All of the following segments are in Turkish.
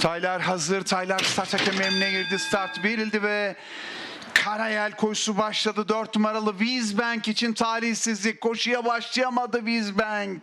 Taylar hazır. Taylar start hakemine girdi. Start verildi ve Karayel koşusu başladı. 4 numaralı Wizbank için talihsizlik. Koşuya başlayamadı Wizbank.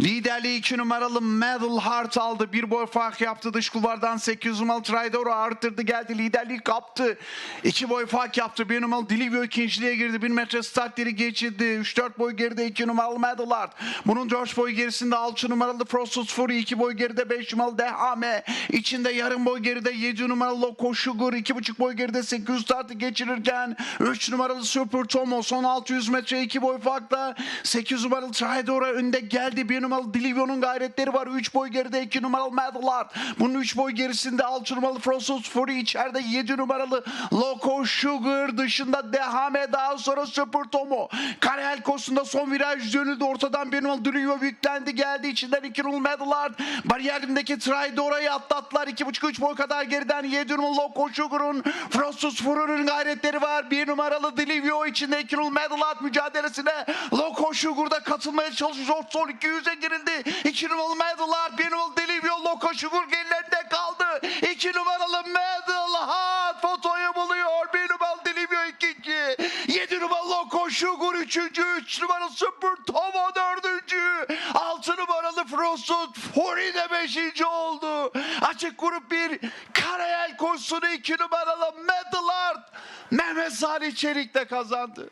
Liderliği 2 numaralı Medal Heart aldı. Bir boy fark yaptı. Dış kulvardan 8 numaralı Tridor'u arttırdı. Geldi liderliği kaptı. 2 boy fark yaptı. 1 numaralı Dilivio ikinciliğe girdi. 1 metre startleri geçirdi. 3-4 boy geride 2 numaralı Medal Heart. Bunun 4 boy gerisinde 6 numaralı Frostus Fury. 2 boy geride 5 numaralı Dehame. İçinde yarım boy geride 7 numaralı Sugar. 2,5 boy geride 800 startı geçirirken 3 numaralı Super Tomo son 600 metre 2 boy farkla 8 numaralı Tridora önde geldi. 1 numaralı Dilivio'nun gayretleri var. 3 boy geride 2 numaralı Medalard. Bunun 3 boy gerisinde 6 numaralı Frostus Fury içeride 7 numaralı Loco Sugar dışında Dehame daha sonra Super Tomo. Karel Kosunda son viraj dönüldü. Ortadan 1 numaralı Dilivio yüklendi geldi. içinden 2 numaralı Medalard. Bariyerindeki Tridora'yı atlattılar. 2,5-3 boy kadar geriden 7 numaralı Loco Sugar'un Frostus Fury'nin gayretleri var. 1 numaralı Dilivio içinde 2 numaralı Medalard mücadelesine Loco Sugar'da katılmaya çalışıyor. Son 200'e girildi. 2 numaralı Medalard, 1 numaralı Dilivio, Loco Sugar gerilerinde kaldı. 2 numaralı Medalard fotoyu buluyor. 1 numaralı Dilivio ikinci. 7 numaralı Loco Sugar üçüncü. 3 numaralı Super Tomo dördüncü. 6 numaralı Frosted Fury de beşinci oldu. Açık grup bir Karayel koşusunu 2 numaralı Medalard Mehmet Salih Çelik de kazandı.